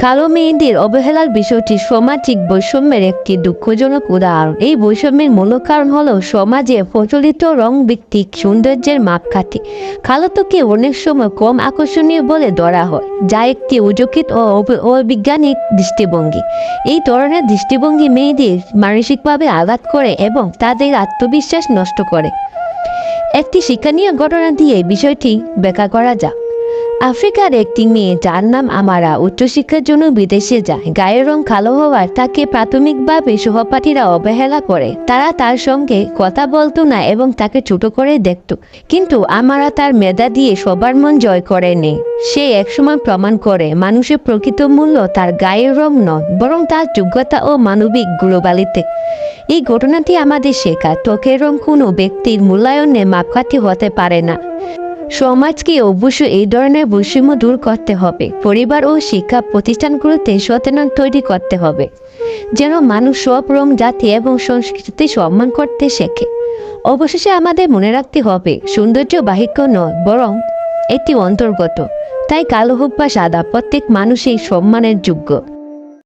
কালো মেয়েদের অবহেলার বিষয়টি সামাজিক বৈষম্যের একটি দুঃখজনক উদাহরণ। এই বৈষম্যের মূল কারণ হলো সমাজে প্রচলিত রং ভিত্তিক সৌন্দর্যের মাপকাঠি। কালো তোকে অনেক সময় কম আকর্ষণীয় বলে ধরা হয়, যা একটি উজকিত ও অব- অবৈজ্ঞানিক দৃষ্টিভঙ্গি। এই ধরনের দৃষ্টিভঙ্গি মেয়েদের মানসিকভাবে আঘাত করে এবং তাদের আত্মবিশ্বাস নষ্ট করে। একটি শিক্ষণীয় ঘটনা দিয়ে বিষয়টি ব্যাখ্যা করা যাক। আফ্রিকার একটি মেয়ে যার নাম আমারা উচ্চশিক্ষার জন্য বিদেশে যায়। গায়ের রং কালো হওয়ার তাকে প্রাথমিকভাবে সহপাঠীরা অবহেলা করে। তারা তার সঙ্গে কথা বলতো না এবং তাকে ছোট করে দেখত। কিন্তু আমারা তার মেধা দিয়ে সবার মন জয় করে নেই সে একসময় প্রমাণ করে মানুষের প্রকৃত মূল্য তার গায়ের রং নয়, বরং তার যোগ্যতা ও মানবিক গ্লোবালিতে এই ঘটনাটি আমাদের শেখা ত্বকের রং কোনো ব্যক্তির মূল্যায়নে মাপকাঠি হতে পারে না। সমাজকে অবশ্যই এই ধরনের বৈষম্য দূর করতে হবে। পরিবার ও শিক্ষা প্রতিষ্ঠানগুলোতে সচেতন তৈরি করতে হবে, যেন মানুষ সব রং জাতি এবং সংস্কৃতি সম্মান করতে শেখে। অবশেষে আমাদের মনে রাখতে হবে, সৌন্দর্য বাহিক্য নয়, বরং এটি অন্তর্গত। তাই কালো হোক বা সাদা, প্রত্যেক মানুষই সম্মানের যোগ্য।